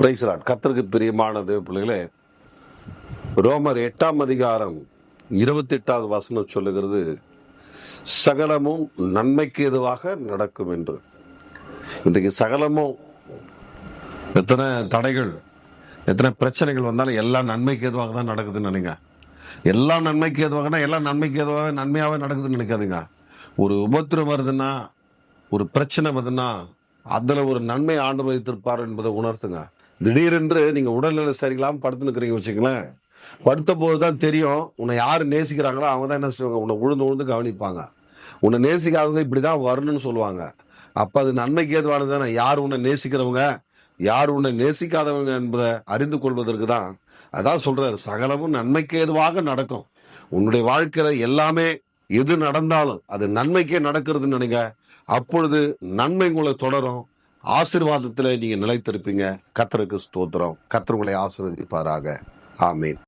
பிரைஸ்லாட். கத்தருக்கு பிரியமான தேவ பிள்ளைகளே ரோமர் எட்டாம் அதிகாரம் இருபத்தி எட்டாவது வசனம் சொல்லுகிறது சகலமும் நன்மைக்கு எதுவாக நடக்கும் என்று. இன்றைக்கு சகலமும் எத்தனை தடைகள் எத்தனை பிரச்சனைகள் வந்தாலும் எல்லாம் நன்மைக்கு எதுவாக தான் நடக்குதுன்னு நினைங்க. எல்லாம் நன்மைக்கு எதுவாகனா எல்லாம் நன்மைக்கு எதுவாக நன்மையாகவே நடக்குதுன்னு நினைக்காதுங்க. ஒரு உபத்திரம் வருதுன்னா ஒரு பிரச்சனை வருதுன்னா அதில் ஒரு நன்மை ஆண்டு வைத்திருப்பார் என்பதை உணர்த்துங்க. திடீரென்று நீங்கள் உடல்நிலை சரியில்லாமல் படுத்துன்னு வச்சுங்களேன் படுத்த போது தான் தெரியும் உன்னை யார் நேசிக்கிறாங்களோ அவங்க தான் என்ன செய்வாங்க உன்னை உழுந்து உழுந்து கவனிப்பாங்க. உன்னை நேசிக்காதவங்க இப்படி தான் வரணும்னு சொல்லுவாங்க. அப்போ அது நன்மைக்கு ஏதுவானது தானே? யார் உன்னை நேசிக்கிறவங்க? யார் உன்னை நேசிக்காதவங்க என்பதை அறிந்து கொள்வதற்கு தான் அதான் சொல்கிறாரு சகலமும் நன்மைக்கு ஏதுவாக நடக்கும். உன்னுடைய வாழ்க்கையில் எல்லாமே எது நடந்தாலும் அது நன்மைக்கே நடக்கிறதுன்னு நினைங்க. அப்பொழுது நன்மை உங்களை தொடரும். ஆசீர்வாதத்தில் நீங்கள் நிலைத்திருப்பீங்க. கத்தருக்கு ஸ்தோத்திரம். கத்தர் உங்களை ஆசிர்வதிப்பாராக. ஆமீன்.